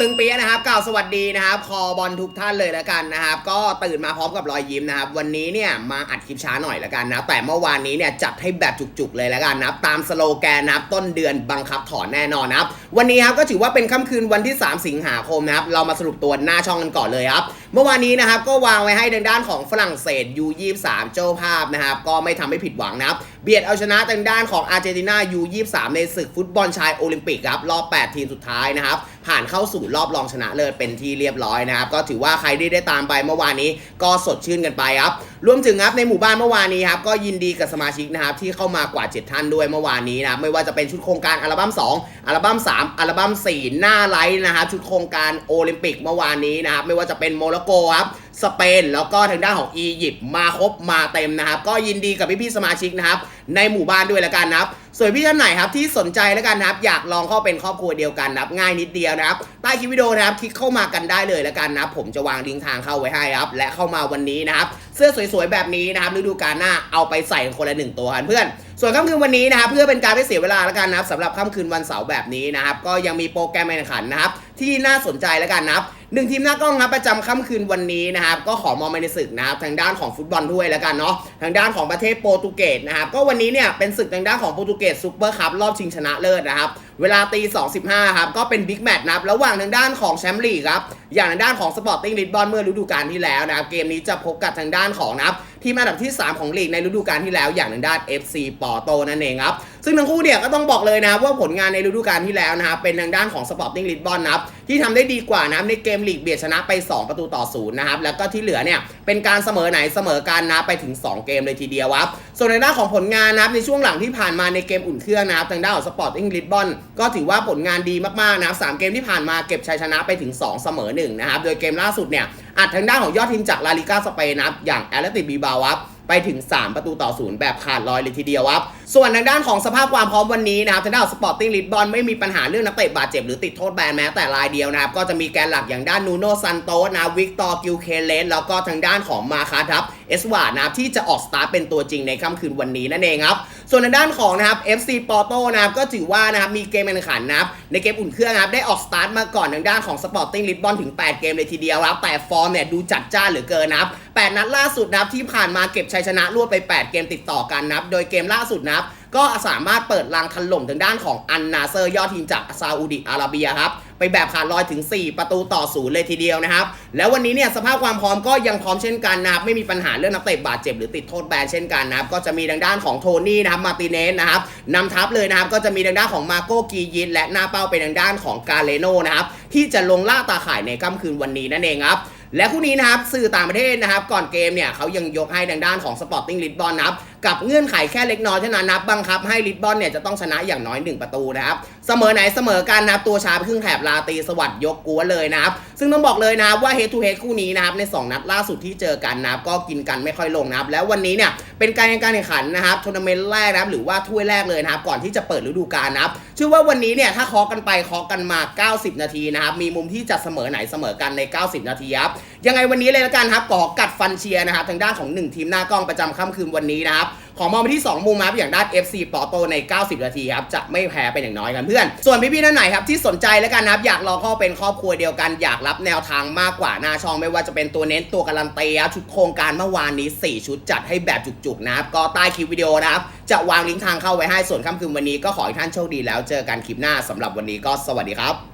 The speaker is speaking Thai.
ตึงเปียนะครับกล่าวสวัสดีนะครับคอบอลทุกท่านเลยแล้วกันนะครับ ก็ตื่นมาพร้อมกับรอยยิ้มนะครับ วันนี้เนี่ยมาอัดคลิปช้าหน่อยแล้วกันนะ แต่เมื่อวานนี้เนี่ยจัดให้แบบจุกๆเลยแล้วกันนับตามสโลแกนนะครับต้นเดือนบังคับถอนแน่นอนนะครับ วันนี้ครับก็ถือว่าเป็นค่ำคืนวันที่ 3 สิงหาคมนะครับ เรามาสรุปตัวหน้าช่องกันก่อนเลยครับ เมื่อวานนี้นะครับก็วางไว้ให้ทางด้านของฝรั่งเศส U23 เจ้าภาพนะครับก็ไม่ทำให้ผิดหวังนะครับเบียดเอาชนะทางด้านของอาร์เจนตินา U23 ในศึกฟุตบอลชายโอลิมปิกครับรอบ 8 ทีมสุดท้ายนะครับผ่านเข้าสู่รอบรองชนะเลิศเป็นที่เรียบร้อยนะครับก็ถือว่าใครที่ได้ตามไปเมื่อวานนี้ก็สดชื่นกันไปครับรวมถึงครับในหมู่บ้านเมื่อวานนี้ครับก็ยินดีกับสมาชิกนะครับที่เข้ามากว่า 7 ท่านด้วยเมื่อวานนี้นะไม่ว่าจะเป็นชุดโครงการอัลบั้ม 2 อัลบั้ม 3 อัลบั้ม 4 หน้าไลท์นะครับชุดโครงการโอลิมปิกเมื่อวานนี้นะครับไม่ว่าจะเป็นโมร็อกโกครับสเปนแล้วก็ทางด้านของอียิปต์มาครบมาเต็มนะครับ ก็ยินดีกับพี่ๆสมาชิกนะครับ ในหมู่บ้านด้วยล้วกันนะครับส่วนพี่ท่านไหนครับที่สนใจแล้วกันนะครับ อยากลองเข้าเป็นครอบครัวเดียวกันนะครับ ง่ายนิดเดียวนะครับใต้คลิปวิดีโอนะครับคลิกเข้ามากันได้เลยแล้วกันนะครับ ผมจะวางลิงก์ทางเข้าไว้ให้ครับ และเข้ามาวันนี้นะครับ เสื้อสวยๆแบบนี้นะครับฤดูกาลหน้าเอาไปใส่คนละหนึ่งตัวกันเพื่อนส่วนค่ำคืนวันนี้นะครับเพื่อเป็นการไม่เสียเวลาแล้วกันนะครับสำหรับค่ำคืนวันเสาร์แบบนี้นะครับ ก็ยังมีโปรแกรมแข่งขันนะครับที่น่าสนใจแล้วกันนะครับหนึ่งทีมหน้ากล้องครับประจำค่ำคืนวันนี้นะครับก็ขอมองไปในศึกนะครับทางด้านของฟุตบอลด้วยแล้วกันเนาะทางด้านของประเทศโปรตุเกสนะครับก็วันนี้เนี่ยเป็นศึกทางด้านของโปรตุเกสซูเปอร์คัพรอบชิงชนะเลิศนะครับเวลาตี2.15ครับก็เป็นบิ๊กแมตช์นะครับระหว่างทางด้านของแชมป์ลีกครับอย่างทางด้านของสปอร์ติ้งลิสบอนเมื่อฤดูกาลที่แล้วนะครับเกมนี้จะพบกับทางด้านของนะครับทีมอันดับที่ 3 ของลีกในฤดูกาลที่แล้วอย่างทางด้าน FC ปอโตนั่นเองครับ ซึ่งทั้งคู่เนี่ยก็ต้องบอกเลยนะว่าผลงานในฤดูกาลที่แล้วนะครับเป็นทางด้านของสปอร์ติ้งลิสบอนนะครับที่ทำได้ดีกว่านะครับในเกมลีกเบียดชนะไป 2 ประตูต่อศูนย์นะครับแล้วก็ที่เหลือเนี่ยเป็นการเสมอไหนเสมอกันนะไปถึง 2 เกมเลยทีเดียวครับส่วนในด้านของผลงานนะครับในช่วงหลังที่ผ่านมาในเกมอุ่นเครื่องนะครับทางด้านของสปอร์ติ้งลิสบอนก็ถือว่าผลงานดีมากๆนะครับสามเกมที่ผ่านมาเก็บชัยชนะไปถึง 2 เสมอ1นะครับโดยเกมล่าสุดเนี่ยอัดทางด้านของยอดทีมจากลาลิก้าสเปนนะครับอย่างแอตเลติกบีบาวครับ ไปถึง 3 ประตูต่อศูนย์แบบขาดลอยเลยทีเดียวครับ ส่วนทางด้านของสภาพความพร้อมวันนี้นะครับทางด้านสปอร์ติ้งลิสบอนไม่มีปัญหาเรื่องนักเตะบาดเจ็บหรือติดโทษแบนแม้แต่รายเดียวนะครับ ก็จะมีแกนหลักอย่างด้านนูโนซันโตสนะวิกตอร์กิวเคเลนแล้วก็ทางด้านของมาคาทับเอสวาดนะครับที่จะออกสตาร์ทเป็นตัวจริงในค่ำคืนวันนี้นั่นเองครับส่วนทางด้านของนะครับ FC ปอโตนะครับก็ถือว่านะครับมีเกมแข่งขันนะครับในเกมอุ่นเครื่องนะครับได้ออกสตาร์ทมาก่อนทางด้านของสปอร์ติ้งลิสบอนถึง 8 เกมเลยทีเดียวครับแต่ฟอร์มเนี่ยดูจัดจ้านเหลือเกินนะครับ8นัดล่าสุดนะครับที่ผ่านมาเก็บชัยชนะรวดไป 8 เกมติดต่อกันนะครับโดยเกมล่าสุดนะครับก็สามารถเปิดรางถล่มทางด้านของอันนาเซอร์ยอดทีมจากซาอุดิอาระเบียครับ ไปแบบขาดลอยถึง 4 ประตูต่อศูนย์เลยทีเดียวนะครับ แล้ววันนี้เนี่ยสภาพความพร้อมก็ยังพร้อมเช่นกันนะครับ ไม่มีปัญหาเรื่องนักเตะบาดเจ็บหรือติดโทษแบนเช่นกันนะครับ ก็จะมีดังด้านของโทนี่นะครับ มาติเนสนะครับนำทัพเลยนะครับ ก็จะมีดังด้านของมาโกกียินและหน้าเป้าเป็นดังด้านของกาเลโนนะครับ ที่จะลงล่าตาข่ายในค่ำคืนวันนี้นั่นเองครับ และคู่นี้นะครับสื่อต่างประเทศนะครับ ก่อนเกมเนี่ยเขายังยกให้ทางด้านของ Sporting Lisbon นะครับกับเงื่อนไขแค่เล็กน้อยเท่านั้นนับบังคับให้ลิสบอนเนี่ยจะต้องชนะอย่างน้อย 1 ประตูนะครับเสมอไหนเสมอกันนะครับตัวชาไปครึ่งแถบลาตีสวัสดยกกัวเลยนะครับซึ่งต้องบอกเลยนะครับว่า head to head คู่นี้นะครับใน 2 นัดล่าสุดที่เจอกันนะครับก็กินกันไม่ค่อยลงนะครับแล้ววันนี้เนี่ยเป็นการแข่งขันนะครับทัวร์นาเมนต์แรกนะครับหรือว่าถ้วยแรกเลยนะครับก่อนที่จะเปิดฤดูกาลนะครับเชื่อว่าวันนี้เนี่ยถ้าเคาะกันไปเคาะกันมา 90 นาทีนะครับมีมุมที่จะเสมอไหนเสมอกันใน 90 นาทีครับยังไงวันนี้เลยละกันครับขอกัดฟันเชียร์นะครับทางด้านของ 1 ทีมหน้ากล้องประจำค่ำคืนวันนี้นะครับขอมองไปที่ 2 มุมครับอย่างด้าน FC ปอโตใน 90 นาทีครับจะไม่แพ้เป็นอย่างน้อยกันเพื่อน ส่วนพี่ๆท่านไหนครับที่สนใจแล้วกันนะครับอยากลองเข้าเป็นครอบครัวเดียวกันอยากรับแนวทางมากกว่าหน้าช่องไม่ว่าจะเป็นตัวเน้นตัวการันตีชุดโครงการเมื่อวานนี้ 4 ชุดจัดให้แบบจุกๆนะครับก็ใต้คลิปวิดีโอนะครับจะวางลิงก์ทางเข้าไว้ให้ส่วนค่ำคืนวันนี้ก็ขอให้ท่านโชคดีแล้วเจอกันคลิปหน้าสำหรับวันนี้ก็สวัสดีครับ